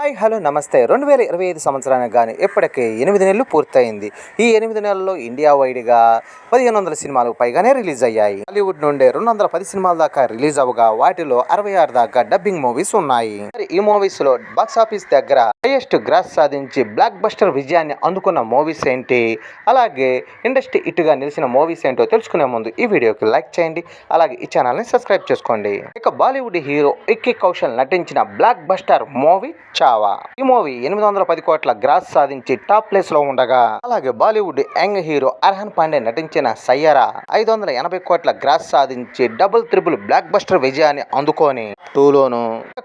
Hi hello నమస్తే. రెండు వేల ఇరవై ఐదు సంవత్సరానికి కానీ ఇప్పటికే ఎనిమిది నెలలు పూర్తయింది. ఈ ఎనిమిది నెలల్లో ఇండియా వైడ్గా పదిహేను వందల సినిమాలకు పైగానే రిలీజ్ అయ్యాయి. హాలీవుడ్ నుండి రెండు వందల పది సినిమాల దాకా రిలీజ్ అవ్వగా వాటిలో అరవై ఆరు దాకా డబ్బింగ్ మూవీస్ ఉన్నాయి. మరి ఈ మూవీస్లో బాక్స్ ఆఫీస్ దగ్గర హైయెస్ట్ గ్రాస్ సాధించి బ్లాక్ బస్టర్ విజయాన్ని అందుకున్న మూవీస్ ఏంటి? అలాగే ఇండస్ట్రీ ఇటుగా నిలిచిన మూవీస్ ఏంటో తెలుసుకునే ముందు ఈ వీడియోకి లైక్ చేయండి. అలాగే ఈ ఛానల్ని సబ్స్క్రైబ్ చేసుకోండి. ఇక బాలీవుడ్ హీరో ఇక్కీ కౌశల్ నటించిన బ్లాక్ బస్టర్ మూవీ రావా. ఈ మూవీ ఎనిమిది వందల పది కోట్ల గ్రాస్ సాధించి టాప్ ప్లేస్లో ఉండగా అలాగే Bollywood young hero Arhan Pandey నటించిన సయ్యరా ఐదు వందల ఎనభై కోట్ల గ్రాస్ సాధించి డబుల్ త్రిబుల్ బ్లాక్ బస్టర్ విజయాన్ని అందుకొని టూలోను.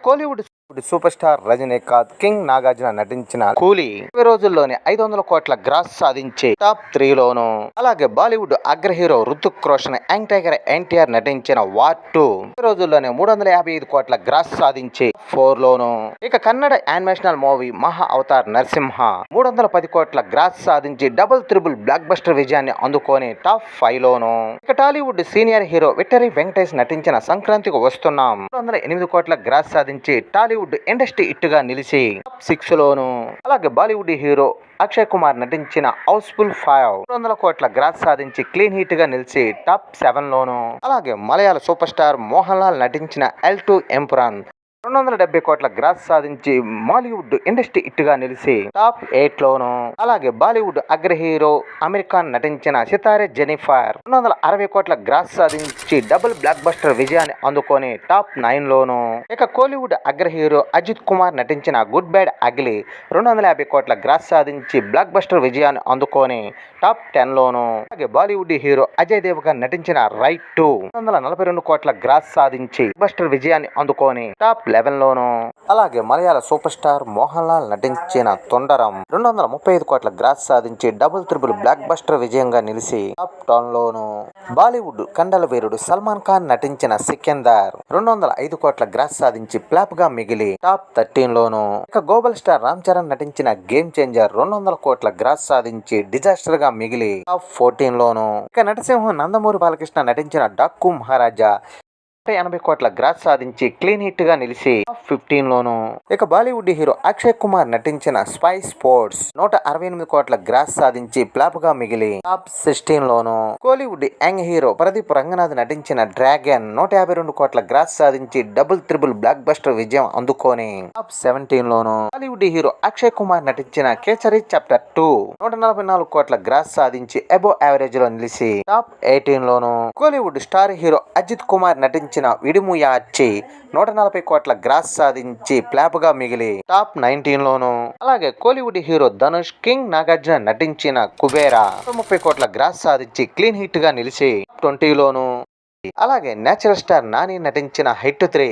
Kollywood super star Rajinikanth king Nagarjuna నటించిన కూలీ ఇరవై రోజుల్లోనే ఐదు వందల కోట్ల గ్రాస్ సాధించి టాప్ త్రీ లోను అలాగే బాలీవుడ్ అగ్ర hero Hrithik Roshan young tiger NTR నటించిన వార్ టూ రోజుల్లోనే మూడు వందల యాభై ఐదు కోట్ల గ్రాస్ సాధించి ఫోర్ లోను ఇక కన్నడ యానిమేషనల్ మూవీ మహా అవతార్ నరసింహ మూడు వందల పది కోట్ల గ్రాస్ సాధించి డబుల్ త్రిబుల్ బ్లాక్ బస్టర్ విజయాన్ని అందుకొని టాప్ ఫైవ్ లోను ఇక Tollywood senior hero victory Venkatesh నటించిన సంక్రాంతికి వస్తున్నాం. మూడు వందల ఎనిమిది కోట్ల గ్రాస్ సాధించి టాలీవుడ్ ఇండస్ట్రీ ఇట్టుగా నిలిచి టాప్ సిక్స్ లోను అలాగే బాలీవుడ్ హీరో అక్షయ్ కుమార్ నటించిన హౌస్ఫుల్ ఫైవ్ మూడు వందల కోట్ల గ్రాస్ సాధించి క్లీన్ హిట్గా నిలిచి టాప్ సెవెన్ లోను అలాగే మలయాళ సూపర్ స్టార్ మోహన్ లాల్ నటించిన ఎల్ టూ ఎంపురాన్ రెండు వందల డెబ్బై కోట్ల గ్రాస్ సాధించి మాలీవుడ్ ఇండస్ట్రీ ఇట్టుగా నిలిచి టాప్ ఎయిట్ లోను అలాగే బాలీవుడ్ అగ్ర హీరో అమెరికాన్ నటించిన సితారే జెనిఫర్ రెండు వందల అరవై కోట్ల గ్రాస్ సాధించి డబుల్ బ్లాక్ బస్టర్ విజయాన్ని అందుకొని టాప్ నైన్ లోను ఇక కోలీవుడ్ అగ్ర హీరో అజిత్ కుమార్ నటించిన గుడ్ బ్యాడ్ అగ్లి రెండు వందల యాభై కోట్ల గ్రాస్ సాధించి బ్లాక్ బస్టర్ విజయాన్ని అందుకొని టాప్ టెన్ లోను అలాగే బాలీవుడ్ హీరో అజయ్ దేవగన్ నటించిన రైట్ టూ. రెండు వందల నలభై రెండు కోట్ల గ్రాస్ సాధించి బస్టర్ విజయాన్ని అందుకొని టాప్ లెవెన్లోను. అలాగే మలయాళ సూపర్ స్టార్ మోహన్ లాల్ నటించిన తొండరం రెండు వందల ముప్పై ఐదు కోట్ల గ్రాస్ సాధించి డబుల్ త్రిబుల్ బ్లాక్ బస్టర్ విజయంగా నిలిచి టాప్ టౌన్ లోను బాలీవుడ్ కండల వీరుడు సల్మాన్ ఖాన్ నటించిన సికిందర్ రెండు వందల ఐదు కోట్ల గ్రాస్ సాధించి ఫ్లాప్గా మిగిలి టాప్ థర్టీన్ లోను ఇక గ్లోబల్ స్టార్ రామ్ చరణ్ నటించిన గేమ్ చేంజర్ రెండు వందల కోట్ల గ్రాస్ సాధించి డిజాస్టర్గా మిగిలి టాప్ ఫోర్టీన్ లోను ఇక నటసింహం నందమూరి బాలకృష్ణ నటించిన డాక్కు మహారాజా ఎనభై కోట్ల గ్రాస్ సాధించి క్లీన్ హిట్గా నిలిచి ఫిఫ్టీన్ లోను ఇక బాలీవుడ్ హీరో అక్షయ్ కుమార్ నటించిన స్పై స్పోర్ట్స్ నూట అరవై ఎనిమిది కోట్ల గ్రాస్ సాధించి ప్లాప్గా మిగిలి టాప్ సిక్స్టీన్ లోను Kollywood young hero Pradeep Ranganath నటించిన డ్రాగన్ నూట యాభై రెండు కోట్ల గ్రాస్ సాధించి డబుల్ త్రిబుల్ బ్లాక్ బస్టర్ విజయం అందుకొని టాప్ సెవెంటీన్ లోను బాలీవుడ్ హీరో అక్షయ్ కుమార్ నటించిన కేసరి చాప్టర్ టూ నూట నలభై నాలుగు కోట్ల గ్రాస్ సాధించి అబో యావరేజ్లో నిలిచి టాప్ ఎయిటీన్ లోను Kollywood star hero Ajith Kumar నటించిన విడిముయార్చి నూట నలభై కోట్ల గ్రాస్ సాధించి ప్లాప్గా మిగిలి టాప్ నైన్టీన్ లోను అలాగే Kollywood hero Dhanush king Nagarjuna నటించిన కుబేరా ముప్పై కోట్ల గ్రాస్ సాధించి క్లీన్ హిట్గా నిలిచి ట్వంటీలోను. అలాగే నేచురల్ స్టార్ నాని నటించిన హిట్ త్రీ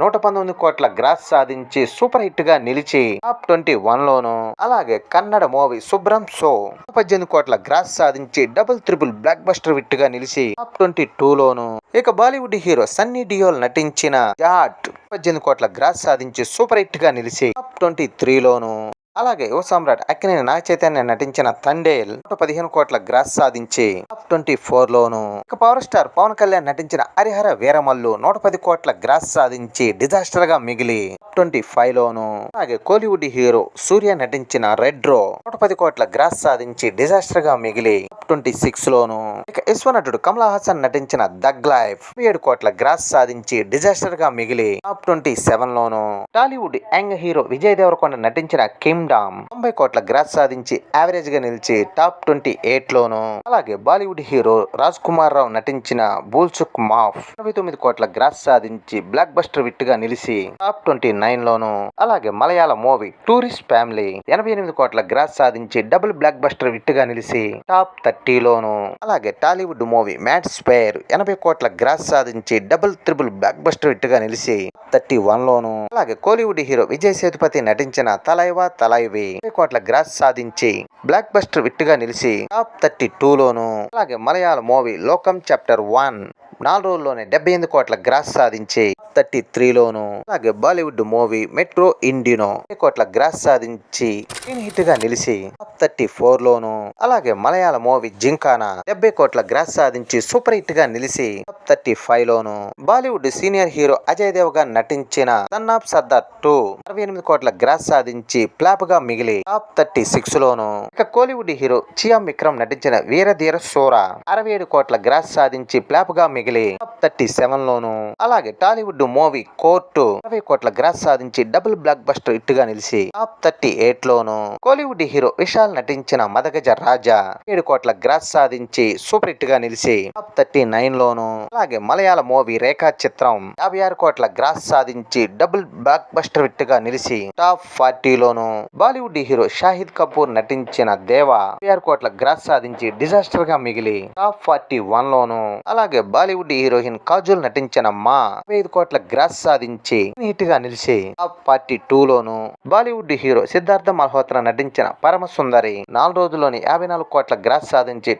నూట పంతొమ్మిది కోట్ల గ్రాస్ సాధించి సూపర్ హిట్గా నిలిచి టాప్ ట్వంటీ వన్ లోను అలాగే కన్నడ మూవీ శుభ్రం సో పద్దెనిమిది కోట్ల గ్రాస్ సాధించి డబుల్ త్రిబుల్ బ్లాక్ బస్టర్ హిట్గా నిలిచి టాప్ ట్వంటీ టూ లోను ఇక బాలీవుడ్ హీరో సన్నీ డియోల్ నటించిన జాట్ పద్దెనిమిది కోట్ల గ్రాస్ సాధించి సూపర్ హిట్గా నిలిచి టాప్ ట్వంటీ త్రీ లోను అలాగే యువ సమ్రాట్ అక్కినేని నాగ చైతన్య నటించిన తండేల్ నూట పదిహేను కోట్ల గ్రాస్ సాధించి టాప్ ట్వంటీ ఫోర్ లోను ఇక పవర్ స్టార్ పవన్ కళ్యాణ్ నటించిన హరిహర వీరమల్లు నూట పది కోట్ల గ్రాస్ సాధించి డిజాస్టర్గా మిగిలి ట్వంటీ ఫైవ్ లోను అలాగే కోలీవుడ్ హీరో సూర్య నటించిన రెడ్ రో నూట పది కోట్ల గ్రాస్ సాధించి డిజాస్టర్గా మిగిలి ట్వంటీ సిక్స్ లోను ఇక విశ్వనటుడు కమలా హాసన్ నటించిన దగ్ లైఫ్ ఏడు కోట్ల గ్రాస్ సాధించి డిజాస్టర్గా మిగిలి టాప్ ట్వంటీ సెవెన్ లోను Tollywood young hero Vijay Deverakonda నటించిన కిమ్ కింగ్డమ్ తొంభై కోట్ల గ్రాస్ సాధించి యావరేజ్గా నిలిచి టాప్ ట్వంటీ ఎయిట్ లోను అలాగే బాలీవుడ్ హీరో రాజ్ కుమార్ రావు నటించిన బూల్సుక్ మాఫ్ ఇరవై తొమ్మిది కోట్ల గ్రాస్ సాధించి బ్లాక్ బస్టర్ విట్గా నిలిచి టాప్ ట్వంటీ నైన్ లోను అలాగే మలయాళ మూవీ టూరిస్ట్ ఫ్యామిలీ ఎనభై ఎనిమిది కోట్ల గ్రాస్ సాధించి డబుల్ బ్లాక్ బస్టర్ విట్గా నిలిచి టాప్ థర్టీ లోను అలాగే టాలీవుడ్ మూవీ మ్యాట్ స్పేర్ ఎనభై కోట్ల గ్రాస్ సాధించి డబుల్ త్రిబుల్ బ్లాక్ బస్టర్ విట్గా నిలిచి థర్టీ వన్ లోను అలాగే కోలీవుడ్ హీరో విజయ్ సేతుపతి నటించిన తలైవా తల లైవ్. కోట్ల గ్రాస్ సాధించి బ్లాక్ బస్టర్ విట్టుగా నిలిచి టాప్ థర్టీ లోను అలాగే Malayala movie Lokah chapter one నాలుగు రోజుల్లోనే డెబ్బై ఎనిమిది కోట్ల గ్రాస్ సాధించి థర్టీ త్రీలోను అలాగే బాలీవుడ్ మూవీ మెట్రో ఇండినో కోట్ల గ్రాస్ సాధించి హిట్గా నిలిచి టాప్ థర్టీ ఫోర్ లోను అలాగే మలయాళ మూవీ జింకానా డెబ్బై కోట్ల గ్రాస్ సాధించి సూపర్ హిట్గా నిలిచి టాప్ థర్టీ ఫైవ్ లోను Bollywood senior hero Ajay Devgan నటించిన సన్ ఆఫ్ సర్దార్ టూ అరవై ఎనిమిది కోట్ల గ్రాస్ సాధించి ఫ్లాప్ గా మిగిలి టాప్ థర్టీ సిక్స్ లోను ఇక కోలీవుడ్ హీరో చియా విక్రమ్ నటించిన వీరధీర సోరా అరవై ఏడు కోట్ల గ్రాస్ సాధించి ప్లాప్గా మిగిలి టాప్ థర్టీ సెవెన్ లోను. అలాగే టాలీవుడ్ మూవీ కోర్టు అరవై కోట్ల గ్రాస్ సాధించి డబుల్ బ్లాక్ బస్టర్ హిట్గా నిలిచి టాప్ థర్టీ ఎయిట్ లోను. కోలీవుడ్ హీరో విశాల్ నటించిన మదగజ రాజా ఏడు కోట్ల గ్రాస్ సాధించి సూపర్ హిట్గా నిలిచి టాప్ థర్టీ నైన్ లోను. అలాగే మలయాళ మూవీ రేఖా చిత్రం యాభై ఆరు కోట్ల గ్రాస్ సాధించి డబుల్ బ్లాక్ బస్టర్ హిట్గా నిలిచి టాప్ ఫార్టీలోను బాలీవుడ్ హీరో షాహిద్ కపూర్ నటించిన దేవ యాభై కోట్ల గ్రాస్ సాధించి డిజాస్టర్గా మిగిలి టాప్ ఫార్టీ వన్ లోను. అలాగే బాలీవుడ్ హీరోయిన్ కాజుల్ నటించిన మా ఐదు కోట్ల గ్రాస్ సాధించి హిట్గా నిలిచి టాప్ ఫార్టీ టూ లోను. బాలీవుడ్ హీరో సిద్ధార్థ మల్హోత్రా నటించిన పరమ సుందరి నాలుగు రోజుల్లోని యాభై నాలుగు కోట్ల గ్రాస్ సాధించి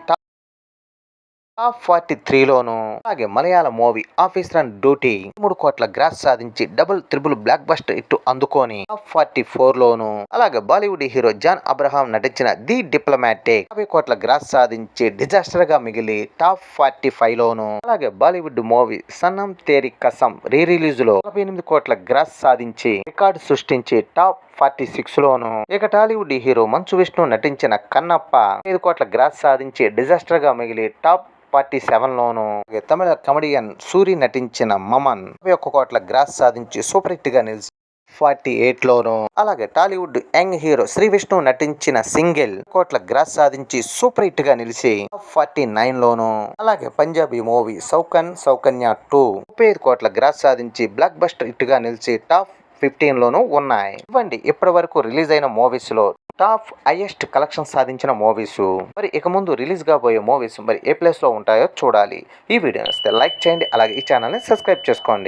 టాప్ ఫార్టీ త్రీలోను అలాగే Malayala movie officer on duty మూడు కోట్ల గ్రాస్ సాధించి డబుల్ త్రిబుల్ బ్లాక్ బస్టర్ ఇట్టు అందుకొని టాప్ ఫార్టీ ఫోర్ లోను అలాగే బాలీవుడ్ హీరో జాన్ అబ్రహాం నటించిన ది డిప్లొమాటిక్ యాభై కోట్ల గ్రాస్ సాధించి డిజాస్టర్గా మిగిలి టాప్ ఫార్టీ ఫైవ్ లోను అలాగే బాలీవుడ్ మూవీ సన్నం తేరి కసం రీ రిలీజ్లో నలభై ఎనిమిది కోట్ల గ్రాస్ సాధించి రికార్డు సృష్టించి టాప్ ఫార్టీ సిక్స్ లోను ఇక టాలీవుడ్ హీరో మంచు విష్ణు నటించిన కన్నప్ప ఐదు కోట్ల గ్రాస్ సాధించి డిజాస్టర్గా మిగిలి టాప్ ఫార్టీ సెవెన్లోను తమిళ కమెడియన్ సూరి నటించిన మమన్ ఒక్క కోట్ల గ్రాస్ సాధించి సూపర్ హిట్గా నిలిచి ఫార్టీ ఎయిట్లోను అలాగే Tollywood young hero Sree Vishnu నటించిన సింగిల్ కోట్ల గ్రాస్ సాధించి సూపర్ హిట్గా నిలిచి ఫార్టీ నైన్ లోను అలాగే పంజాబీ మూవీ సౌకన్ సౌకన్య టూ ముప్పై ఐదు కోట్ల గ్రాస్ సాధించి బ్లాక్ బస్టర్ హిట్గా నిలిచి టాప్ ఫిఫ్టీన్ లోనూ ఉన్నాయి. ఇవ్వండి ఇప్పటి వరకు రిలీజ్ అయిన మూవీస్లో టాప్ హైయెస్ట్ కలెక్షన్ సాధించిన మూవీస్. మరి ఇక ముందు రిలీజ్ కాబోయే మూవీస్ మరి ఏ ప్లేస్లో ఉంటాయో చూడాలి. ఈ వీడియో నచ్చితే లైక్ చేయండి అలాగే ఈ ఛానల్ని సబ్స్క్రైబ్ చేసుకోండి.